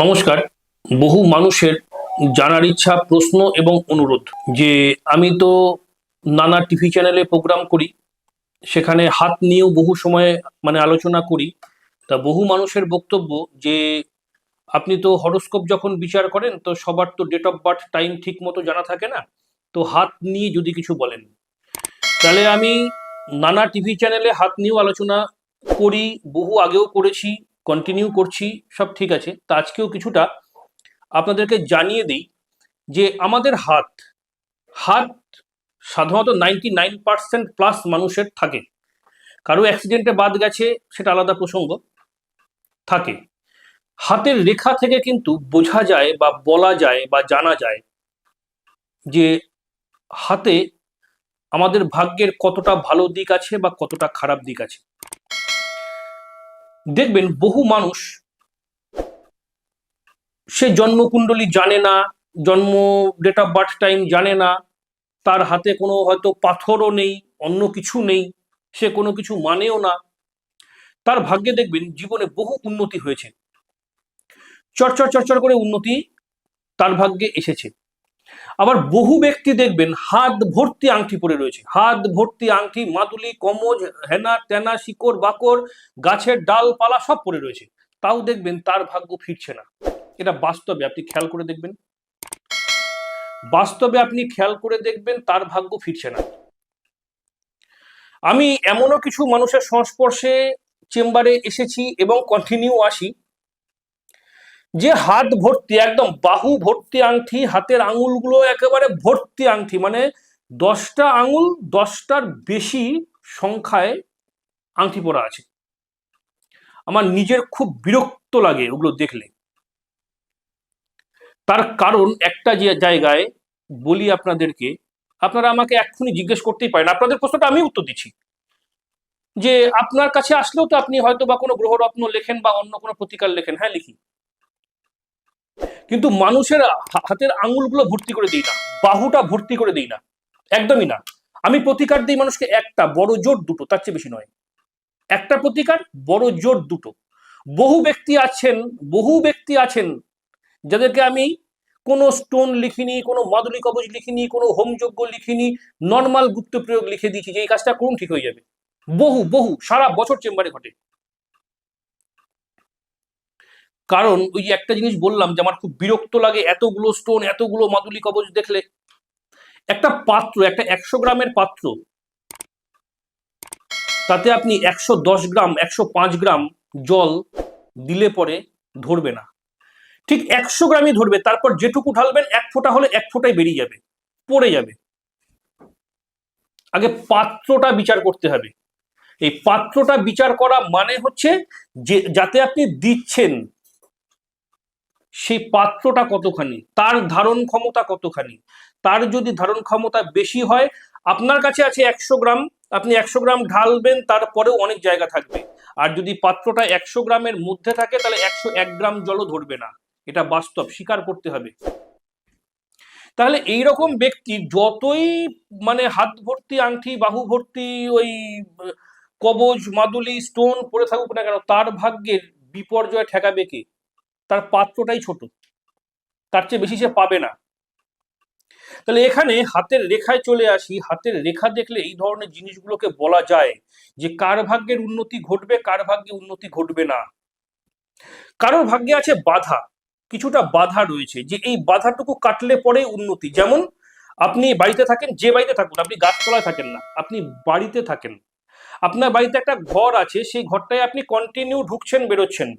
নমস্কার। বহু মানুষের জানার ইচ্ছা, প্রশ্ন এবং অনুরোধ যে আমি তো নানা টিভি চ্যানেলে প্রোগ্রাম করি, সেখানে হাত নিয়েও বহু সময় মানে আলোচনা করি। তা বহু মানুষের বক্তব্য যে আপনি তো হরোস্কোপ যখন বিচার করেন, তো সবার তো ডেট অফ বার্থ টাইম ঠিক মতো জানা থাকে না। তো হাত নিয়ে যদি কিছু বলেন। তাহলে আমি নানা টিভি চ্যানেলে হাত নিয়েও আলোচনা করি, বহু আগেও করেছি। কন্টিনিউ করছি, সব ঠিক আছে। তা আজকেও কিছুটা আপনাদেরকে জানিয়ে দিই যে আমাদের হাত হাত সাধারণত নাইনটি নাইন পার্সেন্ট প্লাস মানুষের থাকে। কারও অ্যাক্সিডেন্টে বাদ গেছে, সেটা আলাদা প্রসঙ্গ, থাকে। হাতের রেখা থেকে কিন্তু বোঝা যায় বা বলা যায় বা জানা যায় যে হাতে আমাদের ভাগ্যের কতটা ভালো দিক আছে বা কতটা খারাপ দিক আছে। দেখবেন বহু মানুষ সে জন্মকুণ্ডলী জানে না, জন্ম ডেট অফ বার্থ টাইম জানে না, তার হাতে কোনো হয়তো পাথরও নেই, অন্য কিছু নেই, সে কোনো কিছু মানেও না। তার ভাগ্যে দেখবেন জীবনে বহু উন্নতি হয়েছে। চরচর চরচর করে উন্নতি তার ভাগ্যে এসেছে। আবার বহু ব্যক্তি দেখবেন হাত ভর্তি আংটি পরে রয়েছে। হাত ভর্তি আংটি, মাদুলি, কমজ, হেনা, টেনা, শিকড়, বাকর, গাছের ডালপালা সব পরে রয়েছে। তাও দেখবেন তার ভাগ্য ফিরছে না। এটা বাস্তবে আপনি খেয়াল করে দেখবেন। বাস্তবে আপনি খেয়াল করে দেখবেন তার ভাগ্য ফিরছে না। আমি এমনও কিছু মানুষের সংস্পর্শে চেম্বারে এসেছি এবং কন্টিনিউ আসি। যে হাত ভর্তি, একদম বাহু ভর্তি আংটি হাতের আঙুলগুলো একেবারে ভর্তি আংটি মানে দশটা আঙুল দশটার বেশি সংখ্যায় আংটি পরা আছে। আমার নিজের খুব বিরক্ত লাগে ওগুলো দেখলে। তার কারণ একটা যে জায়গায় বলি আপনাদেরকে, আপনারা আমাকে এক্ষুনি জিজ্ঞেস করতেই পারেন। আপনাদের প্রশ্নটা আমি উত্তর দিচ্ছি। যে আপনার কাছে আসলেও তো আপনি হয়তো বা কোনো গ্রহরত্ন লেখেন বা অন্য কোনো প্রতিকার লেখেন হ্যাঁ লিখি। কিন্তু মানুষের হাতের আঙুলগুলো ভর্তি করে দিই না, বাহুটা ভর্তি করে দিই না, একদমই না। আমি প্রতিকার দিই মানুষকে একটা, বড় জোর দুটো, তার চেয়ে বেশি নয়। একটা প্রতিকার, বড় জোর দুটো। বহু ব্যক্তি আছেন, বহু ব্যক্তি আছেন, যাদেরকে আমি কোনো স্টোন লিখিনি, কোনো মাদুলি কবচ লিখিনি, কোনো হোমযজ্ঞ লিখিনি, নর্মাল গুপ্ত প্রয়োগ লিখে দিয়েছি যে এই কাজটা করুন, ঠিক হয়ে যাবে। বহু বহু, সারা বছর চেম্বারে ঘটে। কারণ ওই একটা জিনিস বললাম যে আমার খুব বিরক্ত লাগে এতগুলো স্টোন এতগুলো মাদুলি কবচ দেখলে। একটা পাত্র, একটা একশো গ্রামের পাত্র। তাতে আপনি একশো দশ গ্রাম, একশো পাঁচ গ্রাম জল দিলে পরে ধরবে না। ঠিক একশো গ্রামই ধরবে, তারপর যেটুকু ঢালবেন, এক ফোঁটা হলে এক ফোঁটাই বেরিয়ে যাবে, পড়ে যাবে। আগে পাত্রটা বিচার করতে হবে। এই পাত্রটা বিচার করা মানে হচ্ছে যে, যাতে আপনি দিচ্ছেন সেই পাত্রটা কতখানি? তার ধারণ ক্ষমতা কতখানি? তার যদি ধারণ ক্ষমতা বেশি হয়, আপনার কাছে আছে একশো গ্রাম, আপনি একশো গ্রাম ঢালবেন, তারপরেও অনেক জায়গা থাকবে। আর যদি পাত্রটা একশো গ্রামের মধ্যে থাকে, তাহলে একশো এক গ্রাম জলও ধরবে না। এটা বাস্তব, স্বীকার করতে হবে। তাহলে এই রকম ব্যক্তি যতই মানে হাত ভর্তি আংটি বাহু ভর্তি, ওই, কবজ, মাদুলি, স্টোন পরে থাকুক না কেন, তার ভাগ্যের বিপর্যয় ঠেকাবে কে? তার পাত্রটাই ছোট। তার চেয়ে বেশি সে পাবে না। তাহলে এখানে হাতের রেখায় চলে আসি। হাতের রেখা দেখলে এই ধরনের জিনিসগুলোকে বলা যায় যে কার ভাগ্যের উন্নতি ঘটবে, কার ভাগ্যে উন্নতি ঘটবে না। কারোর ভাগ্যে আছে বাধা, কিছুটা বাধা রয়েছে যে এই বাধাটুকু কাটলে পরে উন্নতি। যেমন আপনি বাড়িতে থাকেন, যে বাড়িতে থাকুন, আপনি গাছতলায় থাকেন না, আপনি বাড়িতে থাকেন। আপনার বাড়িতে একটা ঘর আছে, সেই ঘরটায় আপনি কন্টিনিউ ঢুকছেন, বেরোচ্ছেন।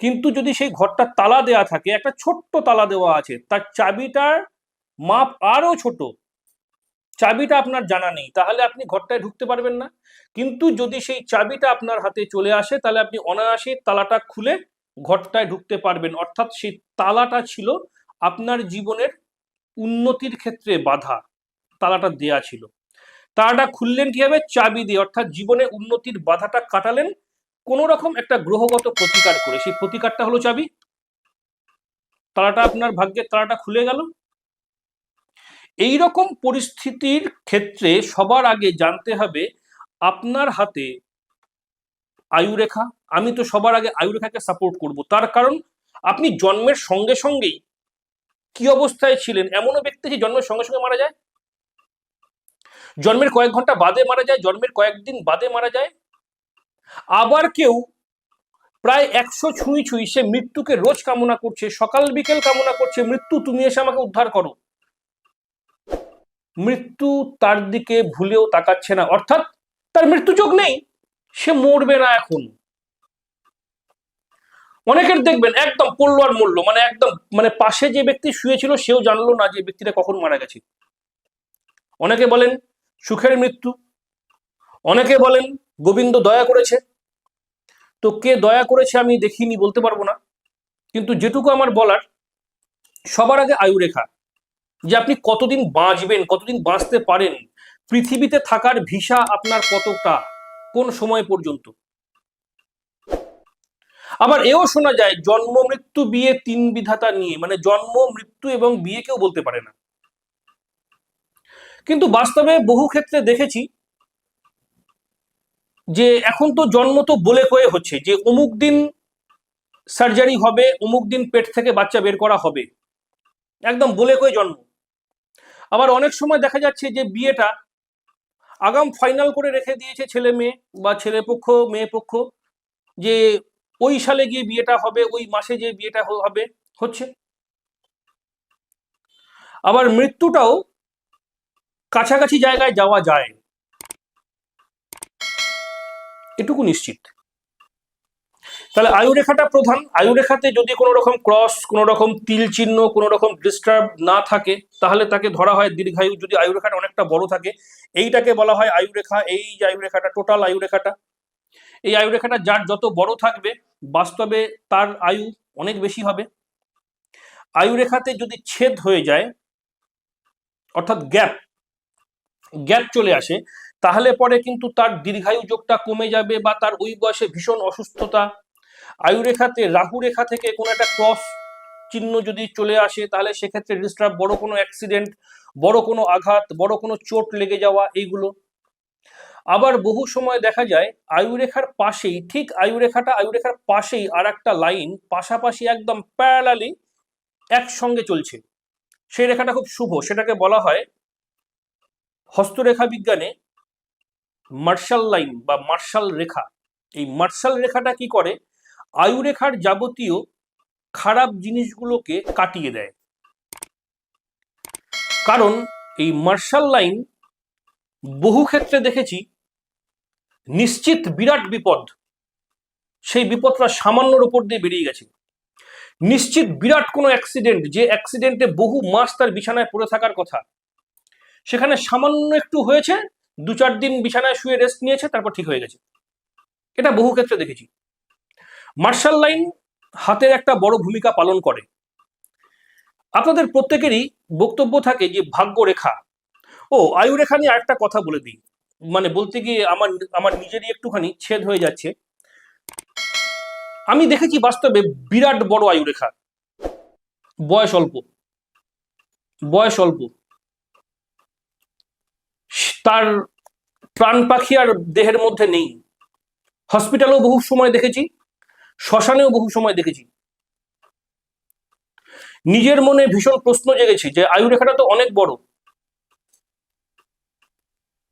কিন্তু যদি সেই ঘরটা তালা দেওয়া থাকে, একটা ছোট্ট তালা দেওয়া আছে, তার চাবিটার মাপ আরও ছোট, চাবিটা আপনার জানা নেই, তাহলে আপনি ঘরটায় ঢুকতে পারবেন না। কিন্তু যদি সেই চাবিটা আপনার হাতে চলে আসে, তাহলে আপনি অনায়াসে তালাটা খুলে ঘরটায় ঢুকতে পারবেন। অর্থাৎ সেই তালাটা ছিল আপনার জীবনের উন্নতির ক্ষেত্রে বাধা, তালাটা দেয়া ছিল। তালাটা খুললেন কীভাবে? চাবি দিয়ে, অর্থাৎ জীবনে উন্নতির বাধাটা কাটালেন কোন রকম একটা গ্রহগত প্রতিকার করে, সেই প্রতিকারটা হলো চাবি। তারাটা আপনার ভাগ্যের তারাটা খুলে গেল। এই রকম পরিস্থিতির ক্ষেত্রে সবার আগে জানতে হবে, আপনার হাতে আয়ুরেখা, আমি তো সবার আগে আয়ুরেখাকে সাপোর্ট করব। তার কারণ, আপনি জন্মের সঙ্গে সঙ্গেই কি অবস্থায় ছিলেন? এমনও ব্যক্তি যে জন্মের সঙ্গে সঙ্গে মারা যায়? জন্মের কয়েক ঘণ্টা বাদে মারা যায়, জন্মের কয়েকদিন বাদে মারা যায় আবার কেউ প্রায় একশো ছুঁই ছুঁই সে মৃত্যুকে রোজ কামনা করছে, সকাল বিকেল কামনা করছে, মৃত্যু তুমি এসে আমাকে উদ্ধার করো। মৃত্যু তার দিকে ভুলেও তাকাচ্ছে না, অর্থাৎ তার মৃত্যু চোখ নেই, সে মরবে না এখন। অনেকের দেখবেন একদম পড়ল আর মরলো মানে একদম মানে পাশে যে ব্যক্তি শুয়েছিল সেও জানলো না যে ব্যক্তিটা কখন মারা গেছে। অনেকে বলেন সুখের মৃত্যু, অনেকে বলেন গোবিন্দ দয়া করেছে। তো কে দয়া করেছে আমি দেখিনি, বলতে পারব না। কিন্তু যেটুকু আমার বলার, সবার আগে আয়ু রেখা যে আপনি কতদিন বাঁচবেন, কতদিন বাঁচতে পারেন, পৃথিবীতে থাকার ভিসা আপনার কতটা, কোন সময় পর্যন্ত? আবার এও শোনা যায়, জন্ম মৃত্যু বিয়ে তিন বিধাতা নিয়ে মানে জন্ম, মৃত্যু এবং বিয়ে কেউ বলতে পারে না। কিন্তু বাস্তবে বহু ক্ষেত্রে দেখেছি যে এখন তো জন্ম তো বলে কয়ে হচ্ছে, যে অমুক দিন সার্জারি হবে, অমুক দিন পেট থেকে বাচ্চা বের করা হবে। একদম বলে কয়ে জন্ম। আবার অনেক সময় দেখা যাচ্ছে যে বিয়েটা আগাম ফাইনাল করে রেখে দিয়েছে ছেলে মেয়ে বা ছেলে পক্ষ, মেয়ে পক্ষ, যে ওই সালে গিয়ে বিয়েটা হবে, ওই মাসে যে বিয়েটা হবে, হচ্ছে। আবার মৃত্যুটাও কাছাকাছি জায়গায় যাওয়া যায়। এটুকু নিশ্চিত। তাহলে আয়ুরেখাটা প্রধান। আয়ুরেখাতে যদি কোনো রকম ক্রস, কোনো রকম তিল চিহ্ন, কোনো রকম ডিস্টার্ব না থাকে, তাহলে তাকে ধরা হয় দীর্ঘায়ু। যদি আয়ুরেখাটা অনেকটা বড় থাকে, এইটাকে বলা হয় আয়ুরেখা এই যে আয়ুরেখাটা টোটাল আয়ুরেখাটা এই আয়ুরেখাটা যার যত বড় থাকবে, বাস্তবে তার আয়ু অনেক বেশি হবে। আয়ুরেখাতে যদি ছেদ হয়ে যায়, অর্থাৎ গ্যাপ গ্যাপ চলে আসে তাহলে পরে কিন্তু তার দীর্ঘায়ু যোগটা কমে যাবে বা তার ওই বয়সে ভীষণ অসুস্থতা। আয়ুরেখাতে রাহু রেখা থেকে কোনো একটা ক্রস চিহ্ন যদি চলে আসে, তাহলে সেক্ষেত্রে ডিস্টার্ব বড় কোনো অ্যাক্সিডেন্ট বড় কোনো আঘাত, বড় কোনো চোট লেগে যাওয়া, এইগুলো। আবার বহু সময় দেখা যায়, আয়ুরেখার পাশেই, ঠিক আয়ুরেখাটা আয়ুরেখার পাশেই আর একটা লাইন পাশাপাশি একদম প্যারালালি একসঙ্গে চলছে। সেই রেখাটা খুব শুভ, সেটাকে বলা হয় হস্তরেখা বিজ্ঞানে মার্শাল লাইন বা মার্শাল রেখা। এই মার্শাল রেখাটা কি করে? আয়ুরেখার যাবতীয় খারাপ জিনিসগুলোকে কাটিয়ে দেয়। কারণ এই মার্শাল লাইন বহু ক্ষেত্রে দেখেছি, নিশ্চিত বিরাট বিপদ, সেই বিপদটা সামান্যর উপর দিয়ে বেরিয়ে গেছে। নিশ্চিত বিরাট কোনো অ্যাক্সিডেন্ট যে অ্যাক্সিডেন্টে বহু মাস তার বিছানায় পড়ে থাকার কথা, সেখানে সামান্য একটু হয়েছে দু চার দিন বিছানায় শুয়ে রেস্ট নিয়েছে, তারপর ঠিক হয়ে গেছে। এটা বহু ক্ষেত্রে দেখেছি। মার্শাল লাইন হাতের একটা বড় ভূমিকা পালন করে। আপনাদের প্রত্যেকেরই বক্তব্য থাকে যে ভাগ্য রেখা ও আয়ু রেখা নিয়ে আরেকটা কথা বলে দিই। মানে বলতে গিয়ে আমার আমার নিজেরই একটুখানি ছেদ হয়ে যাচ্ছে। আমি দেখেছি বাস্তবে বিরাট বড় আয়ু রেখা বয়স অল্প। বয়স অল্প। তার প্রাণ পাখি আর দেহের মধ্যে নেই। হসপিটালেও বহু সময় দেখেছি, শ্মশানেও বহু সময় দেখেছি। নিজের মনে ভীষণ প্রশ্ন জেগেছে যে আয়ুরেখাটা তো অনেক বড়।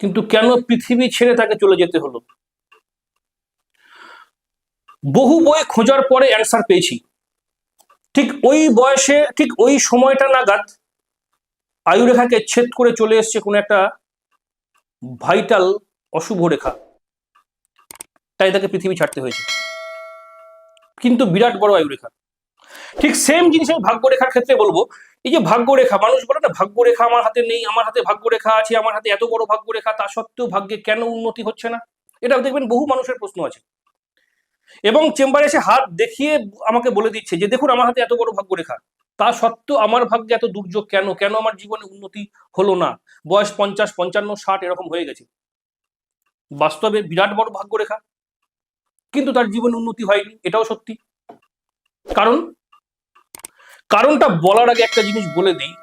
কিন্তু কেন পৃথিবী ছেড়ে তাকে চলে যেতে হলো? বহু বই খোঁজার পরে অ্যান্সার পেয়েছি। ঠিক ওই বয়সে, ঠিক ওই সময়টা নাগাদ আয়ুরেখাকে ছেদ করে চলে এসছে কোনো একটা ভাইটাল অশুভ রেখা। তাই তাকে পৃথিবী ছাড়তে হয়েছে। কিন্তু বিরাট বড় আয়ুরেখা। ঠিক সেম জিনিস আমি ভাগ্যরেখার ক্ষেত্রে বলব, এই যে ভাগ্যরেখা, মানুষ বলে না, ভাগ্যরেখা আমার হাতে নেই, আমার হাতে ভাগ্যরেখা আছে, আমার হাতে এত বড় ভাগ্যরেখা, তা সত্ত্বেও ভাগ্যে কেন উন্নতি হচ্ছে না? এটা দেখবেন বহু মানুষের প্রশ্ন আছে। এবং চেম্বারে এসে হাত দেখিয়ে আমাকে বলে দিচ্ছে যে, দেখুন, আমার হাতে এত বড় ভাগ্যরেখা। তা সত্ত্বেও আমার ভাগ্যে এত দুর্যোগ কেন? কেন আমার জীবনে উন্নতি হলো না? বয়স পঞ্চাশ, পঞ্চান্ন, ষাট, এরকম হয়ে গেছে। বাস্তবে বিরাট বড় ভাগ্যরেখা। কিন্তু তার জীবনে উন্নতি হয়নি, এটাও সত্যি। কারণ? কারণটা বলার আগে একটা জিনিস বলে দিই।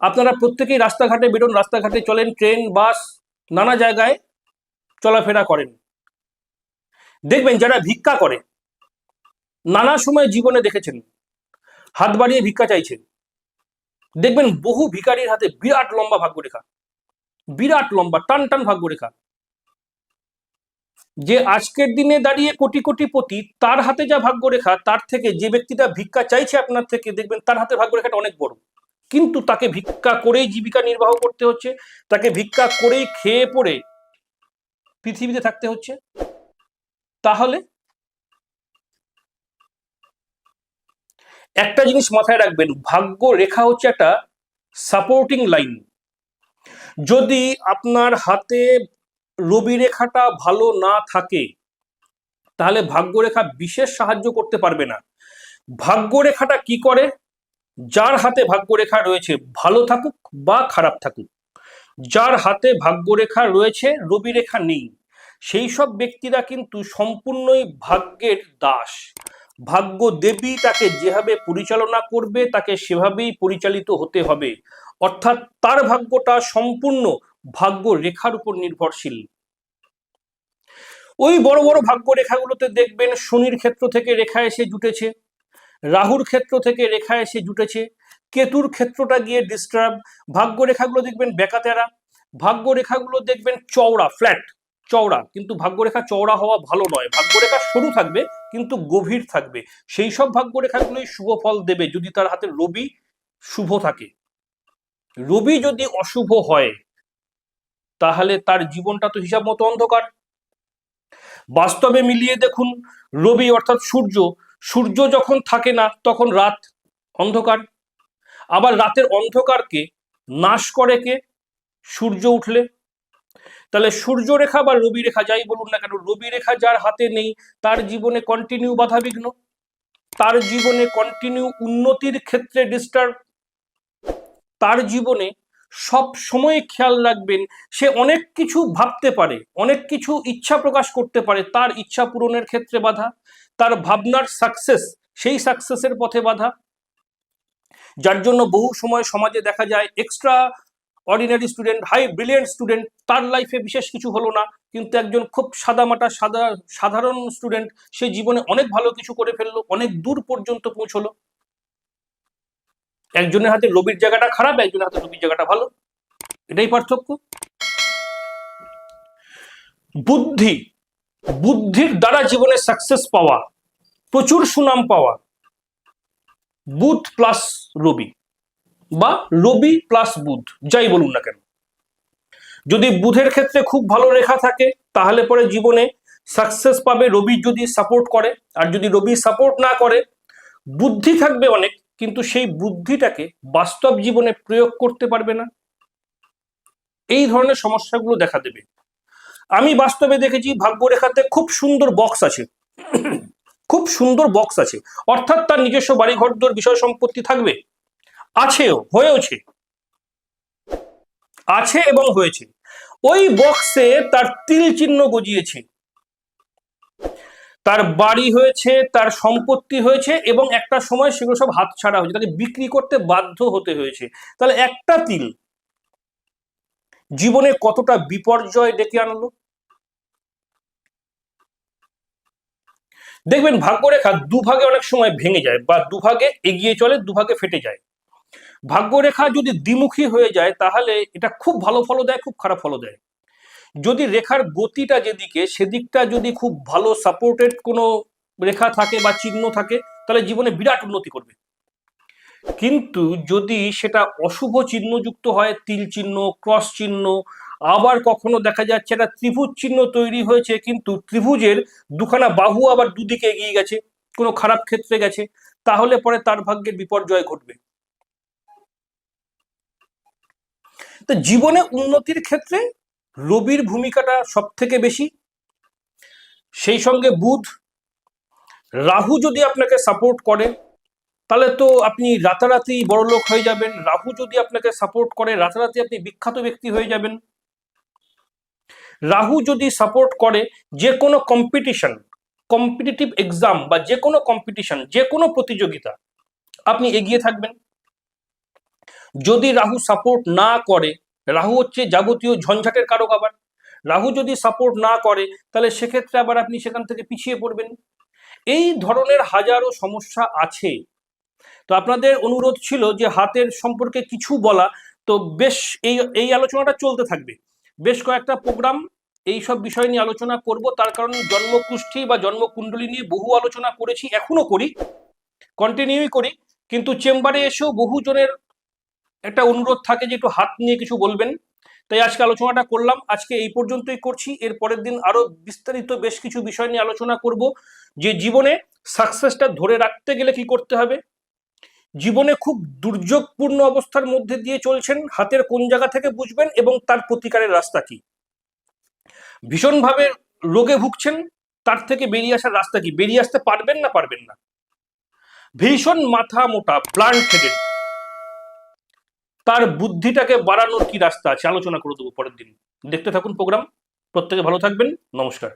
আপনারা প্রত্যেকেই রাস্তাঘাটে বেরোন, রাস্তাঘাটে চলেন, ট্রেন, বাস, নানা জায়গায় চলাফেরা করেন। দেখবেন যারা ভিক্ষা করে, নানা সময় জীবনে দেখেছেন হাত বাড়িয়ে ভিক্ষা চাইছে। দেখবেন বহু ভিখারির হাতে বিরাট লম্বা ভাগ্যরেখা। বিরাট লম্বা, টান টান ভাগ্যরেখা। যে আজকের দিনে দাঁড়িয়ে কোটি কোটি পতি, তার হাতে যা ভাগ্যরেখা, তার থেকে যে ব্যক্তিটা ভিক্ষা চাইছে আপনার থেকে, দেখবেন তার হাতে ভাগ্যরেখাটা অনেক বড়। কিন্তু তাকে ভিক্ষা করেই জীবিকা নির্বাহ করতে হচ্ছে, তাকে ভিক্ষা করেই খেয়ে পড়ে পৃথিবীতে থাকতে হচ্ছে। তাহলে একটা জিনিস মাথায় রাখবেন, ভাগ্য রেখা হচ্ছে একটা সাপোর্টিং লাইন যদি আপনার হাতে রবি রেখাটা ভালো না থাকে, তাহলে ভাগ্যরেখা বিশেষ সাহায্য করতে পারবে না। ভাগ্যরেখাটা কি করে? যার হাতে ভাগ্যরেখা রয়েছে, ভালো থাকুক বা খারাপ থাকুক। যার হাতে ভাগ্যরেখা রয়েছে, রবি রেখা নেই। সেই সব ব্যক্তিরা কিন্তু সম্পূর্ণই ভাগ্যের দাস। ভাগ্য দেবী তাকে যেভাবে পরিচালনা করবে, তাকে সেভাবেই পরিচালিত হতে হবে। অর্থাৎ তার ভাগ্যটা সম্পূর্ণ ভাগ্য রেখার উপর নির্ভরশীল। ওই বড় বড় ভাগ্য রেখাগুলোতে দেখবেন শনির ক্ষেত্র থেকে রেখা এসে জুটেছে, রাহুর ক্ষেত্র থেকে রেখা এসে জুটেছে, কেতুর ক্ষেত্রটা গিয়ে ডিস্টার্ব ভাগ্য রেখাগুলো দেখবেন বেকাতেরা, ভাগ্য রেখাগুলো দেখবেন চওড়া ফ্ল্যাট চওড়া। কিন্তু ভাগ্যরেখা চওড়া হওয়া ভালো নয়। ভাগ্যরেখা সরু থাকবে, কিন্তু গভীর থাকবে। সেই সব ভাগ্যরেখাগুলোই শুভ ফল দেবে যদি তার হাতে রবি শুভ থাকে। রবি যদি অশুভ হয়, তাহলে তার জীবনটা তো হিসাব মতো অন্ধকার। বাস্তবে মিলিয়ে দেখুন, রবি অর্থাৎ সূর্য। সূর্য যখন থাকে না, তখন রাত অন্ধকার। আবার রাতের অন্ধকারকে নাশ করে কে? সূর্য উঠলে। তাহলে সূর্যরেখা বা রবি রেখা যাই বলুন না কেন রবি রেখা যার হাতে নেই, তার জীবনে কন্টিনিউ বাধা বিঘ্ন তার জীবনে কন্টিনিউ উন্নতির ক্ষেত্রে ডিস্টার্ব তার জীবনে সব সময় খেয়াল রাখবেন, সে অনেক কিছু ভাবতে পারে, অনেক কিছু ইচ্ছা প্রকাশ করতে পারে, তার ইচ্ছা পূরণের ক্ষেত্রে বাধা। তার ভাবনার সাকসেস সেই সাকসেসের পথে বাধা। যার জন্য বহু সময় সমাজে দেখা যায় extraordinary student high brilliant student তার লাইফে বিশেষ কিছু হলো না। কিন্তু একজন খুব সাদামাটা, সাদা, সাধারণ স্টুডেন্ট সে জীবনে অনেক ভালো কিছু করে ফেলল, অনেক দূর পর্যন্ত পৌঁছলো। একজনের হাতে রবির জায়গাটা খারাপ, একজনের হাতে রবির জায়গাটা ভালো। এটাই পার্থক্য। বুদ্ধি, বুদ্ধির দ্বারা জীবনে সাকসেস পাওয়া, প্রচুর সুনাম পাওয়া বুথ প্লাস রবি বা রবি প্লাস বুধ, যাই বলুন না কেন। যদি বুধের ক্ষেত্রে খুব ভালো রেখা থাকে, তাহলে পরে জীবনে সাকসেস পাবে রবি যদি সাপোর্ট করে, আর যদি রবি সাপোর্ট না করে, বুদ্ধি থাকবে অনেক, কিন্তু সেই বুদ্ধিটাকে বাস্তব জীবনে প্রয়োগ করতে পারবে না। এই ধরনের সমস্যাগুলো দেখা দেবে। আমি বাস্তবে দেখেছি ভাগ্যরেখাতে খুব সুন্দর বক্স আছে। খুব সুন্দর বক্স আছে। অর্থাৎ তার নিজস্ব বাড়ি ঘরদোর বিষয় সম্পত্তি থাকবে। আছেও হয়েওছে। আছে এবং হয়েছে। ওই বক্সে তার তিল চিহ্ন গজিয়েছে। তার বাড়ি হয়েছে, তার সম্পত্তি হয়েছে এবং একটা সময় সেগুলো সব হাতছাড়া হয়েছে। তাকে বিক্রি করতে বাধ্য হতে হয়েছে। তাহলে একটা তিল জীবনে কতটা বিপর্যয় ডেকে আনলো? দেখবেন ভাগ্যরেখা দুভাগে অনেক সময় ভেঙে যায় বা দুভাগে এগিয়ে চলে, দুভাগে ফেটে যায়। ভাগ্যরেখা যদি দ্বিমুখী হয়ে যায়, তাহলে এটা খুব ভালো ফলও দেয়, খুব খারাপ ফলও দেয়। যদি রেখার গতিটা যেদিকে, সেদিকটা যদি খুব ভালো সাপোর্টেড কোনো রেখা থাকে বা চিহ্ন থাকে, তাহলে জীবনে বিরাট উন্নতি করবে। কিন্তু যদি সেটা অশুভ চিহ্নযুক্ত হয়, তিল চিহ্ন, ক্রস চিহ্ন, আবার কখনো দেখা যাচ্ছে একটা ত্রিভুজ চিহ্ন তৈরি হয়েছে, কিন্তু ত্রিভুজের দুখানা বাহু আবার দুদিকে এগিয়ে গেছে, কোনো খারাপ ক্ষেত্রে গেছে, তাহলে পরে তার ভাগ্যের বিপর্যয় ঘটবে। তো জীবনে উন্নতির ক্ষেত্রে রবির ভূমিকাটা সব থেকে বেশি। সেই সঙ্গে বুধ, রাহু যদি আপনাকে সাপোর্ট করে, তাহলে তো আপনি রাতারাতি বড়লোক হয়ে যাবেন। রাহু যদি আপনাকে সাপোর্ট করে, রাতারাতি আপনি বিখ্যাত ব্যক্তি হয়ে যাবেন। রাহু যদি সাপোর্ট করে, যে কোনো কম্পিটিশন কম্পিটিটিভ এক্সাম বা যে কোনো কম্পিটিশন যে কোনো প্রতিযোগিতা, আপনি এগিয়ে থাকবেন। যদি রাহু সাপোর্ট না করে, রাহু হচ্ছে যাবতীয় ঝঞ্ঝাটের কারক আবার। রাহু যদি সাপোর্ট না করে, তাহলে সেক্ষেত্রে আবার আপনি সেখান থেকে পিছিয়ে পড়বেন। এই ধরনের হাজারো সমস্যা আছে। তো আপনাদের অনুরোধ ছিল যে হাতের সম্পর্কে কিছু বলা, তো বেশ এই এই আলোচনাটা চলতে থাকবে। বেশ কয়েকটা প্রোগ্রাম এই সব বিষয় নিয়ে আলোচনা করব, তার কারণ জন্মকুষ্ঠী বা জন্মকুণ্ডলী নিয়ে বহু আলোচনা করেছি, এখনও করি কন্টিনিউই করি, কিন্তু চেম্বারে এসেও বহু জনের একটা অনুরোধ থাকে যে একটু হাত নিয়ে কিছু বলবেন। তাই আজকে আলোচনাটা করলাম। আজকে এই পর্যন্তই করছি। এর পরের দিন আরও বিস্তারিত বেশ কিছু বিষয় নিয়ে আলোচনা করব। যে জীবনে সাকসেসটা ধরে রাখতে গেলে কি করতে হবে? জীবনে খুব দুর্যোগপূর্ণ অবস্থার মধ্যে দিয়ে চলছেন। হাতের কোন জায়গা থেকে বুঝবেন এবং তার প্রতিকারের রাস্তা কি? ভীষণভাবে রোগে ভুগছেন, তার থেকে বেরিয়ে আসার রাস্তা কি? বেরিয়ে আসতে পারবেন না পারবেন না। ভীষণ মাথা মোটা প্লান্ট হেডেড তার বুদ্ধিটাকে বাড়ানোর কি রাস্তা আছে? আলোচনা করে দেবো পরের দিন। দেখতে থাকুন প্রোগ্রাম। প্রত্যেকে ভালো থাকবেন। নমস্কার।